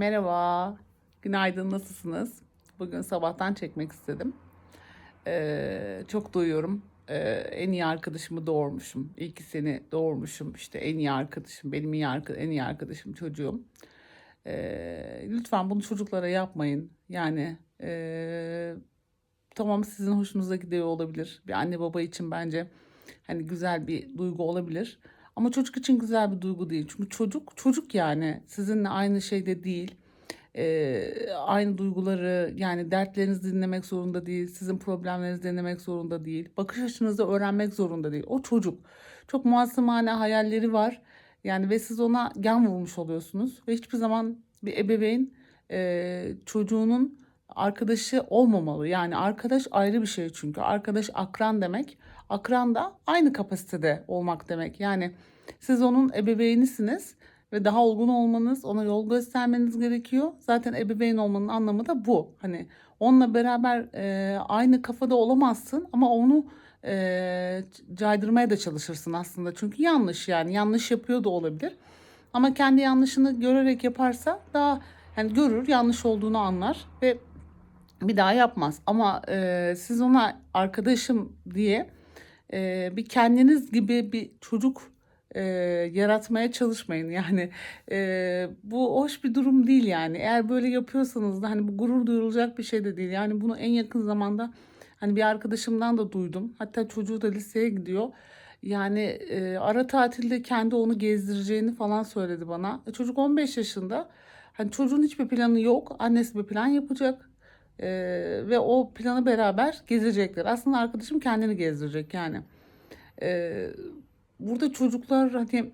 Merhaba, günaydın, nasılsınız? Bugün sabahtan çekmek istedim. Ee, çok duyuyorum. Ee, en iyi arkadaşımı doğurmuşum. İyi ki seni doğurmuşum. İşte en iyi arkadaşım, benim iyi arka- en iyi arkadaşım çocuğum. Ee, lütfen bunu çocuklara yapmayın. Yani ee, tamam sizin hoşunuza gidiyor olabilir. Bir anne baba için bence hani güzel bir duygu olabilir. Ama çocuk için güzel bir duygu değil. Çünkü çocuk çocuk yani sizinle aynı şeyde değil. Ee, aynı duyguları yani dertlerinizi dinlemek zorunda değil. Sizin problemlerinizi dinlemek zorunda değil. Bakış açınızı öğrenmek zorunda değil. O çocuk. Çok muazzamane hayalleri var. Yani ve siz ona gen vurmuş oluyorsunuz. Ve hiçbir zaman bir ebeveyn e, çocuğunun arkadaşı olmamalı. Yani arkadaş ayrı bir şey çünkü. Arkadaş akran demek. Akran da aynı kapasitede olmak demek. Yani siz onun ebeveynisiniz ve daha olgun olmanız, ona yol göstermeniz gerekiyor. Zaten ebeveyn olmanın anlamı da bu. Hani onunla beraber e, aynı kafada olamazsın ama onu e, caydırmaya da çalışırsın aslında. Çünkü yanlış yani yanlış yapıyor da olabilir. Ama kendi yanlışını görerek yaparsa daha yani görür yanlış olduğunu anlar ve bir daha yapmaz. Ama e, siz ona arkadaşım diye e, bir kendiniz gibi bir çocuk e, yaratmaya çalışmayın. Yani e, bu hoş bir durum değil yani. Eğer böyle yapıyorsanız da hani bu gurur duyulacak bir şey de değil. Yani bunu en yakın zamanda hani bir arkadaşımdan da duydum. Hatta çocuğu da liseye gidiyor. Yani e, ara tatilde kendi onu gezdireceğini falan söyledi bana. E, çocuk 15 yaşında. Hani çocuğun hiçbir planı yok. Annesi bir plan yapacak. Ee, ve o planı beraber gezecekler. Aslında arkadaşım kendini gezdirecek yani. Ee, burada çocuklar hani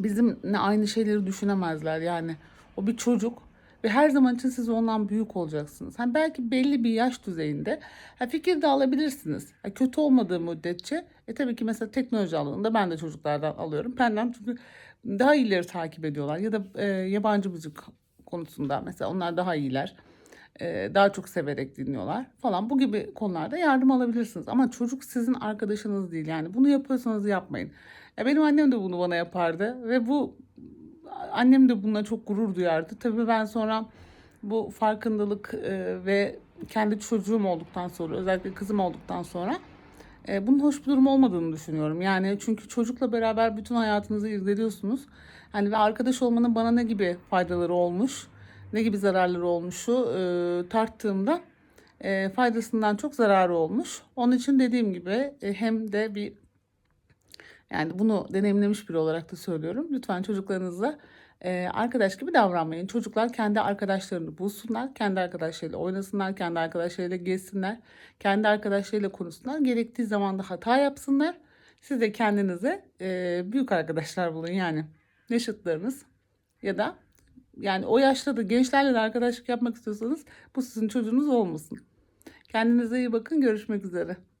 bizimle aynı şeyleri düşünemezler yani. O bir çocuk ve her zaman için siz ondan büyük olacaksınız. Hani belki belli bir yaş düzeyinde ha, fikir de alabilirsiniz. Ha, kötü olmadığı müddetçe e tabii ki mesela teknoloji alanında ben de çocuklardan alıyorum. Benden çünkü daha iyileri takip ediyorlar ya da e, yabancı müzik konusunda mesela onlar daha iyiler. E, daha çok severek dinliyorlar falan. Bu gibi konularda yardım alabilirsiniz. Ama çocuk sizin arkadaşınız değil. Yani bunu yapıyorsanız yapmayın. Ya benim annem de bunu bana yapardı ve bu annem de bununla çok gurur duyardı. Tabii ben sonra bu farkındalık e, ve kendi çocuğum olduktan sonra özellikle kızım olduktan sonra e, bunun hoş bir durum olmadığını düşünüyorum. Yani çünkü çocukla beraber bütün hayatınızı irdeliyorsunuz. Hani ve arkadaş olmanın bana ne gibi faydaları olmuş, ne gibi zararları olmuşu e, tarttığımda e, faydasından çok zararı olmuş. Onun için dediğim gibi e, hem de bir yani bunu deneyimlemiş biri olarak da söylüyorum. Lütfen çocuklarınızla e, arkadaş gibi davranmayın. Çocuklar kendi arkadaşlarını bulsunlar, kendi arkadaşlarıyla oynasınlar, kendi arkadaşlarıyla gezsinler, kendi arkadaşlarıyla konuşsunlar. Gerektiği zaman da hata yapsınlar. Siz de kendinize e, büyük arkadaşlar bulun yani yaşıtlarınız ya da yani o yaşta da gençlerle de arkadaşlık yapmak istiyorsanız bu sizin çocuğunuz olmasın. Kendinize iyi bakın. Görüşmek üzere.